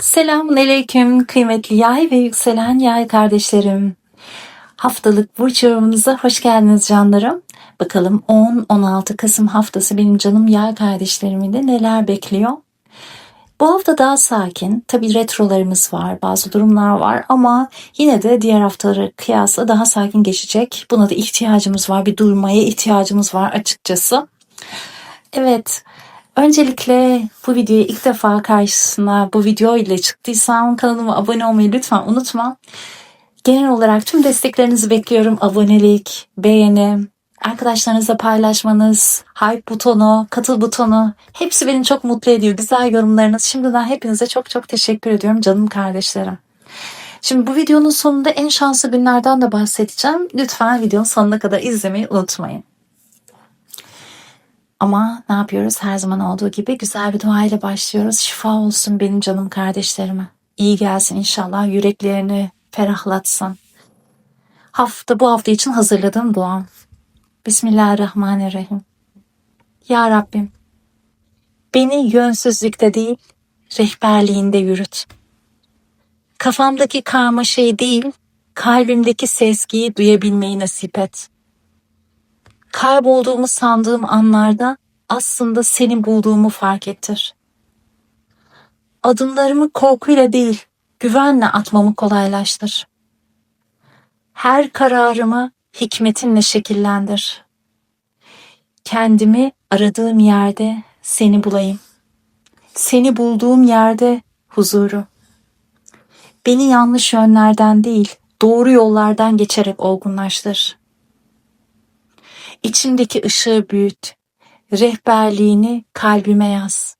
Selamun Aleyküm kıymetli yay ve yükselen yay kardeşlerim. Haftalık burç yorumunuza hoş geldiniz canlarım. Bakalım 10-16 Kasım haftası benim canım yay kardeşlerimi de neler bekliyor? Bu hafta daha sakin. Tabi retrolarımız var, bazı durumlar var ama yine de diğer haftalara kıyasla daha sakin geçecek. Buna da ihtiyacımız var, bir durmaya ihtiyacımız var açıkçası. Evet, Öncelikle bu videoyu ilk defa karşısına bu video ile çıktıysam kanalıma abone olmayı lütfen unutma. Genel olarak tüm desteklerinizi bekliyorum. Abonelik, beğeni, arkadaşlarınızla paylaşmanız, hype butonu, katıl butonu hepsi beni çok mutlu ediyor. Güzel yorumlarınız. Şimdiden hepinize çok çok teşekkür ediyorum canım kardeşlerim. Şimdi bu videonun sonunda en şanslı günlerden de bahsedeceğim. Lütfen videonun sonuna kadar izlemeyi unutmayın. Ama ne yapıyoruz? Her zaman olduğu gibi güzel bir dua ile başlıyoruz. Şifa olsun benim canım kardeşlerime. İyi gelsin inşallah. Yüreklerini ferahlatsın. Hafta bu hafta için hazırladığım dua. Bismillahirrahmanirrahim. Ya Rabbim, beni yönsüzlükte değil, rehberliğinde yürüt. Kafamdaki karmaşayı değil, kalbimdeki sezgiyi duyabilmeyi nasip et kaybolduğumu sandığım anlarda aslında seni bulduğumu fark ettir. Adımlarımı korkuyla değil, güvenle atmamı kolaylaştır. Her kararımı hikmetinle şekillendir. Kendimi aradığım yerde seni bulayım. Seni bulduğum yerde huzuru. Beni yanlış yönlerden değil, doğru yollardan geçerek olgunlaştır. İçimdeki ışığı büyüt. Rehberliğini kalbime yaz.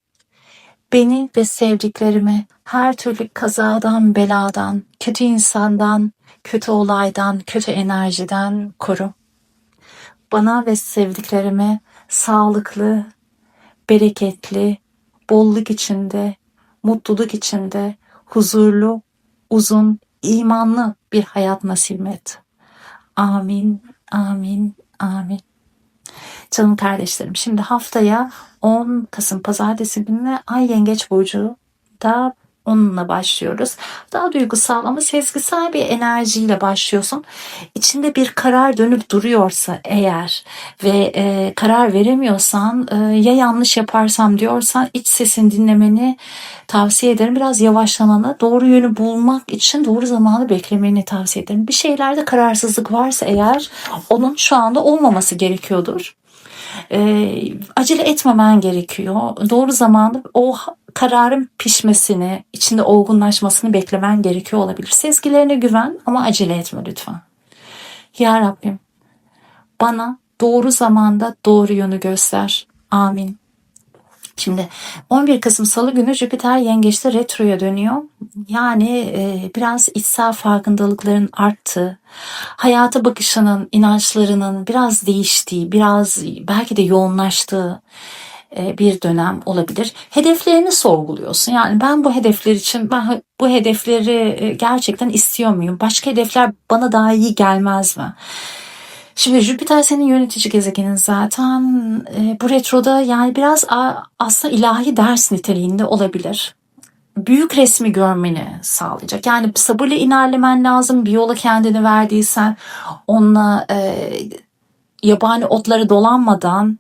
Beni ve sevdiklerimi her türlü kazadan, beladan, kötü insandan, kötü olaydan, kötü enerjiden koru. Bana ve sevdiklerime sağlıklı, bereketli, bolluk içinde, mutluluk içinde, huzurlu, uzun, imanlı bir hayat nasip et. Amin, amin, amin. Canım kardeşlerim şimdi haftaya 10 Kasım pazartesi gününe Ay Yengeç Burcu da onunla başlıyoruz. Daha duygusal ama sezgisel bir enerjiyle başlıyorsun. İçinde bir karar dönüp duruyorsa eğer ve e, karar veremiyorsan e, ya yanlış yaparsam diyorsan iç sesin dinlemeni tavsiye ederim. Biraz yavaşlamanı, doğru yönü bulmak için doğru zamanı beklemeni tavsiye ederim. Bir şeylerde kararsızlık varsa eğer onun şu anda olmaması gerekiyordur e, acele etmemen gerekiyor. Doğru zamanda o kararın pişmesini, içinde olgunlaşmasını beklemen gerekiyor olabilir. Sezgilerine güven ama acele etme lütfen. Ya Rabbim bana doğru zamanda doğru yönü göster. Amin. Şimdi 11 Kasım Salı günü Jüpiter Yengeç'te retroya dönüyor. Yani e, biraz içsel farkındalıkların arttığı, hayata bakışının, inançlarının biraz değiştiği, biraz belki de yoğunlaştığı e, bir dönem olabilir. Hedeflerini sorguluyorsun. Yani ben bu hedefler için ben bu hedefleri e, gerçekten istiyor muyum? Başka hedefler bana daha iyi gelmez mi? Şimdi Jüpiter senin yönetici gezegenin zaten. E, bu retroda yani biraz aslında ilahi ders niteliğinde olabilir. Büyük resmi görmeni sağlayacak. Yani sabırla ilerlemen lazım. Bir yola kendini verdiysen onunla e, yabani otları dolanmadan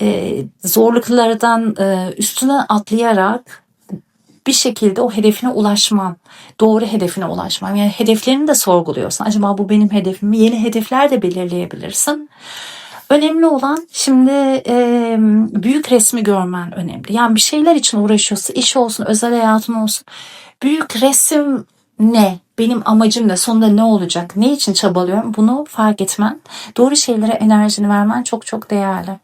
e, zorluklardan e, üstüne atlayarak bir şekilde o hedefine ulaşmam. Doğru hedefine ulaşmam. Yani hedeflerini de sorguluyorsun. Acaba bu benim hedefim mi? Yeni hedefler de belirleyebilirsin. Önemli olan şimdi e, büyük resmi görmen önemli. Yani bir şeyler için uğraşıyorsun. iş olsun, özel hayatın olsun. Büyük resim ne? Benim amacım ne? Sonunda ne olacak? Ne için çabalıyorum? Bunu fark etmen, doğru şeylere enerjini vermen çok çok değerli.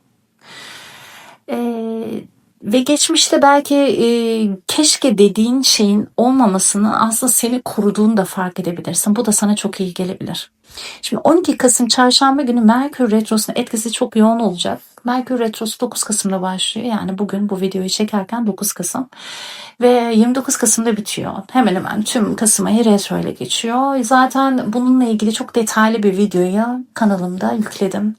Eee ve geçmişte belki e, keşke dediğin şeyin olmamasını aslında seni kuruduğunu da fark edebilirsin. Bu da sana çok iyi gelebilir. Şimdi 12 Kasım çarşamba günü Merkür Retrosu'nun etkisi çok yoğun olacak. Merkür Retrosu 9 Kasım'da başlıyor. Yani bugün bu videoyu çekerken 9 Kasım. Ve 29 Kasım'da bitiyor. Hemen hemen tüm Kasım ayı retro ile geçiyor. Zaten bununla ilgili çok detaylı bir videoyu kanalımda yükledim.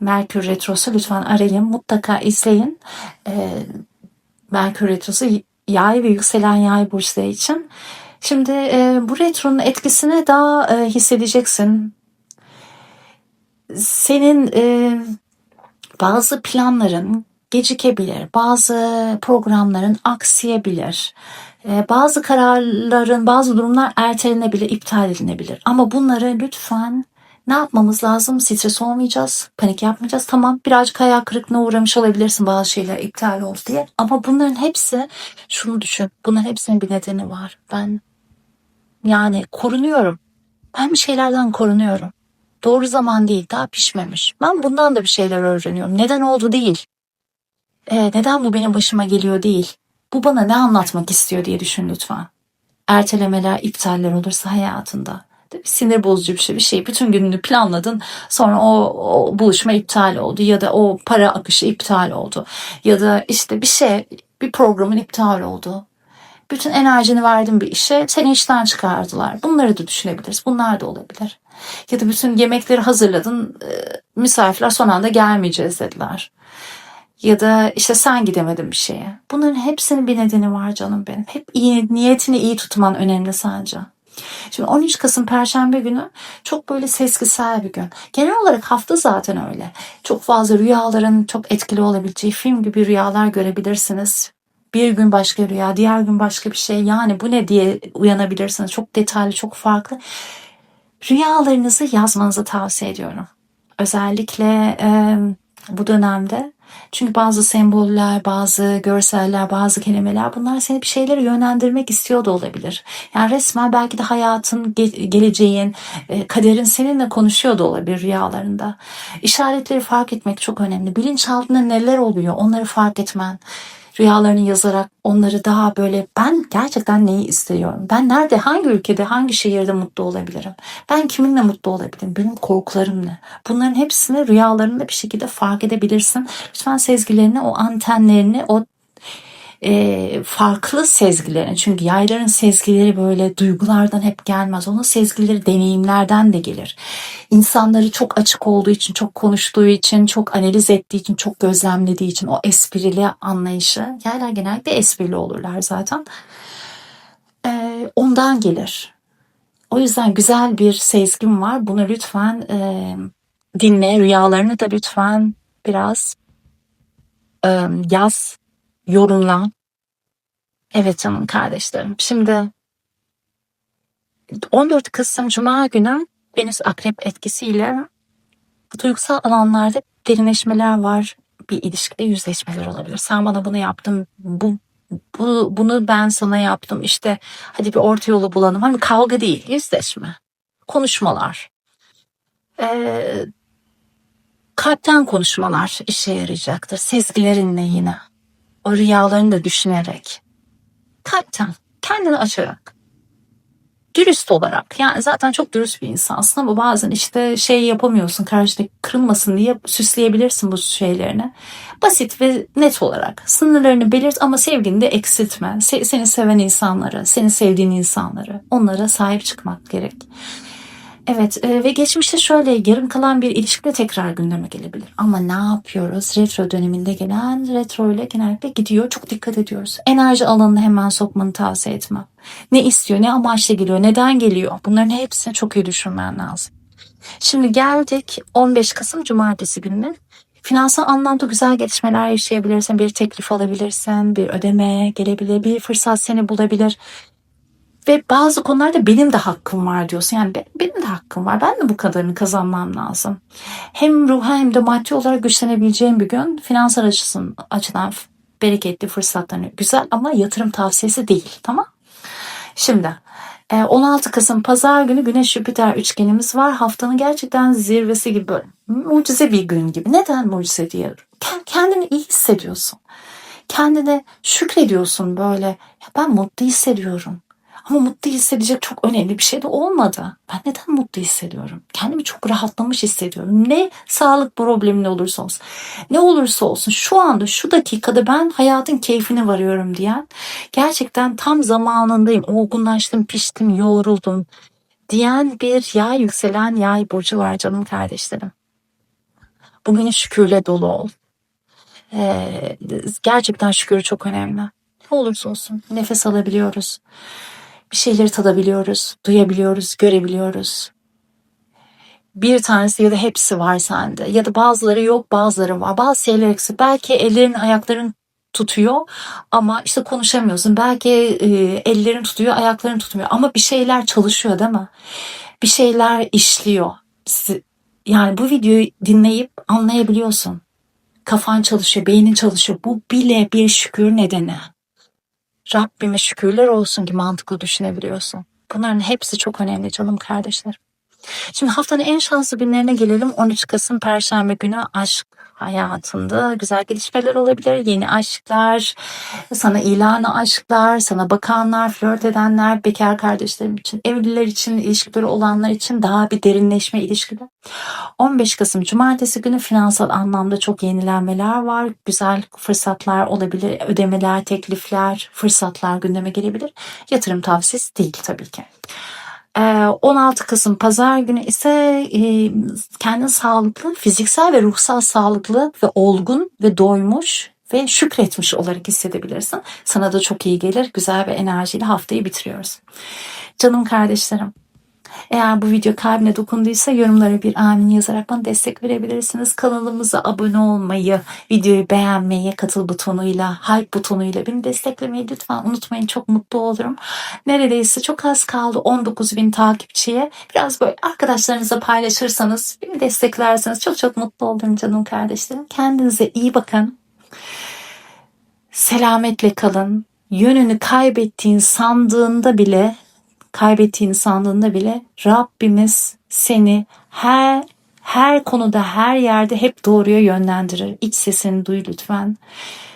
Merkür Retrosu lütfen arayın mutlaka izleyin. E, Merkür Retrosu yay ve yükselen yay burçları için. Şimdi e, bu retronun etkisini daha e, hissedeceksin. Senin e, bazı planların gecikebilir, bazı programların aksayabilir, e, bazı kararların, bazı durumlar ertelenebilir, iptal edilebilir. Ama bunları lütfen ne yapmamız lazım? Stres olmayacağız, panik yapmayacağız. Tamam birazcık hayal kırıklığına uğramış olabilirsin bazı şeyler iptal oldu diye. Ama bunların hepsi, şunu düşün, bunların hepsinin bir nedeni var. Ben yani korunuyorum. Ben bir şeylerden korunuyorum. Doğru zaman değil, daha pişmemiş. Ben bundan da bir şeyler öğreniyorum. Neden oldu değil. Ee, neden bu benim başıma geliyor değil. Bu bana ne anlatmak istiyor diye düşün lütfen. Ertelemeler, iptaller olursa hayatında. Sinir bozucu bir şey, bir şey. Bütün gününü planladın. Sonra o, o buluşma iptal oldu ya da o para akışı iptal oldu. Ya da işte bir şey, bir programın iptal oldu. Bütün enerjini verdin bir işe, seni işten çıkardılar. Bunları da düşünebiliriz. Bunlar da olabilir. Ya da bütün yemekleri hazırladın, e, misafirler son anda gelmeyeceğiz dediler. Ya da işte sen gidemedin bir şeye. Bunların hepsinin bir nedeni var canım benim. Hep iyi, niyetini iyi tutman önemli sadece. Şimdi 13 Kasım Perşembe günü çok böyle sezgisel bir gün. Genel olarak hafta zaten öyle. Çok fazla rüyaların çok etkili olabileceği film gibi rüyalar görebilirsiniz. Bir gün başka rüya, diğer gün başka bir şey. Yani bu ne diye uyanabilirsiniz. Çok detaylı, çok farklı. Rüyalarınızı yazmanızı tavsiye ediyorum. Özellikle e, bu dönemde çünkü bazı semboller, bazı görseller, bazı kelimeler bunlar seni bir şeylere yönlendirmek istiyor da olabilir. Yani resmen belki de hayatın, ge- geleceğin, e, kaderin seninle konuşuyor da olabilir rüyalarında. İşaretleri fark etmek çok önemli. Bilinçaltında neler oluyor onları fark etmen rüyalarını yazarak onları daha böyle ben gerçekten neyi istiyorum? Ben nerede, hangi ülkede, hangi şehirde mutlu olabilirim? Ben kiminle mutlu olabilirim? Benim korkularım ne? Bunların hepsini rüyalarında bir şekilde fark edebilirsin. Lütfen sezgilerini, o antenlerini, o e, farklı sezgilerin çünkü yayların sezgileri böyle duygulardan hep gelmez. Onun sezgileri deneyimlerden de gelir. İnsanları çok açık olduğu için, çok konuştuğu için, çok analiz ettiği için, çok gözlemlediği için o esprili anlayışı. Yaylar genellikle esprili olurlar zaten. E, ondan gelir. O yüzden güzel bir sezgim var. Bunu lütfen e, dinle. Rüyalarını da lütfen biraz e, yaz yorumla. Evet canım kardeşlerim. Şimdi 14 Kasım Cuma günü Venüs Akrep etkisiyle duygusal alanlarda derinleşmeler var. Bir ilişkide yüzleşmeler olabilir. Sen bana bunu yaptın, bu, bu bunu ben sana yaptım. İşte hadi bir orta yolu bulalım. Hani kavga değil, yüzleşme, konuşmalar. Ee, kalpten konuşmalar işe yarayacaktır. Sezgilerinle yine o rüyalarını da düşünerek, kalpten, kendini açarak, dürüst olarak. Yani zaten çok dürüst bir insansın ama bazen işte şey yapamıyorsun karşıdaki kırılmasın diye süsleyebilirsin bu şeylerini. Basit ve net olarak sınırlarını belirt ama sevgini de eksiltme. Se- seni seven insanları, seni sevdiğin insanları onlara sahip çıkmak gerek. Evet e, ve geçmişte şöyle yarım kalan bir ilişkide tekrar gündeme gelebilir. Ama ne yapıyoruz? Retro döneminde gelen retro ile genellikle gidiyor. Çok dikkat ediyoruz. Enerji alanını hemen sokmanı tavsiye etmem. Ne istiyor, ne amaçla geliyor, neden geliyor? Bunların hepsini çok iyi düşünmen lazım. Şimdi geldik 15 Kasım Cumartesi gününe. Finansal anlamda güzel gelişmeler yaşayabilirsin. Bir teklif alabilirsin, bir ödeme gelebilir, bir fırsat seni bulabilir. Ve bazı konularda benim de hakkım var diyorsun. Yani benim de hakkım var. Ben de bu kadarını kazanmam lazım. Hem ruha hem de maddi olarak güçlenebileceğim bir gün finansal açısın, açıdan bereketli fırsatlarını güzel ama yatırım tavsiyesi değil. Tamam. Şimdi 16 e, Kasım Pazar günü Güneş Jüpiter üçgenimiz var. Haftanın gerçekten zirvesi gibi mucize bir gün gibi. Neden mucize diye? Kendini iyi hissediyorsun. Kendine şükrediyorsun böyle. Ya ben mutlu hissediyorum. Ama mutlu hissedecek çok önemli bir şey de olmadı. Ben neden mutlu hissediyorum? Kendimi çok rahatlamış hissediyorum. Ne sağlık problemi ne olursa olsun. Ne olursa olsun şu anda şu dakikada ben hayatın keyfine varıyorum diyen gerçekten tam zamanındayım. Olgunlaştım, piştim, yoğruldum diyen bir yay yükselen yay burcu var canım kardeşlerim. Bugün şükürle dolu ol. Ee, gerçekten şükür çok önemli. Ne olursa olsun nefes alabiliyoruz. Bir şeyleri tadabiliyoruz, duyabiliyoruz, görebiliyoruz. Bir tanesi ya da hepsi var sende. Ya da bazıları yok, bazıları var. Bazı şeyler eksik. Belki ellerin, ayakların tutuyor ama işte konuşamıyorsun. Belki e, ellerin tutuyor, ayakların tutmuyor. Ama bir şeyler çalışıyor değil mi? Bir şeyler işliyor. Yani bu videoyu dinleyip anlayabiliyorsun. Kafan çalışıyor, beynin çalışıyor. Bu bile bir şükür nedeni. Rabbime şükürler olsun ki mantıklı düşünebiliyorsun. Bunların hepsi çok önemli canım kardeşlerim. Şimdi haftanın en şanslı günlerine gelelim. 13 Kasım Perşembe günü aşk hayatında güzel gelişmeler olabilir. Yeni aşklar, sana ilanı aşklar, sana bakanlar, flört edenler, bekar kardeşlerim için, evliler için, ilişkileri olanlar için daha bir derinleşme ilişkiler. 15 Kasım Cumartesi günü finansal anlamda çok yenilenmeler var. Güzel fırsatlar olabilir. Ödemeler, teklifler, fırsatlar gündeme gelebilir. Yatırım tavsiyesi değil tabii ki. Ee, 16 Kasım Pazar günü ise e, kendin sağlıklı, fiziksel ve ruhsal sağlıklı ve olgun ve doymuş ve şükretmiş olarak hissedebilirsin. Sana da çok iyi gelir. Güzel bir enerjiyle haftayı bitiriyoruz. Canım kardeşlerim. Eğer bu video kalbine dokunduysa yorumlara bir amin yazarak bana destek verebilirsiniz. Kanalımıza abone olmayı, videoyu beğenmeyi, katıl butonuyla, hype butonuyla beni desteklemeyi lütfen unutmayın. Çok mutlu olurum. Neredeyse çok az kaldı 19 bin takipçiye. Biraz böyle arkadaşlarınızla paylaşırsanız, beni desteklerseniz çok çok mutlu olurum canım kardeşlerim. Kendinize iyi bakın. Selametle kalın. Yönünü kaybettiğin sandığında bile kaybettiğini sandığında bile Rabbimiz seni her her konuda her yerde hep doğruya yönlendirir. İç sesini duy lütfen.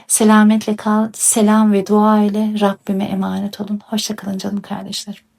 Selametle kal. Selam ve dua ile Rabbime emanet olun. Hoşçakalın canım kardeşlerim.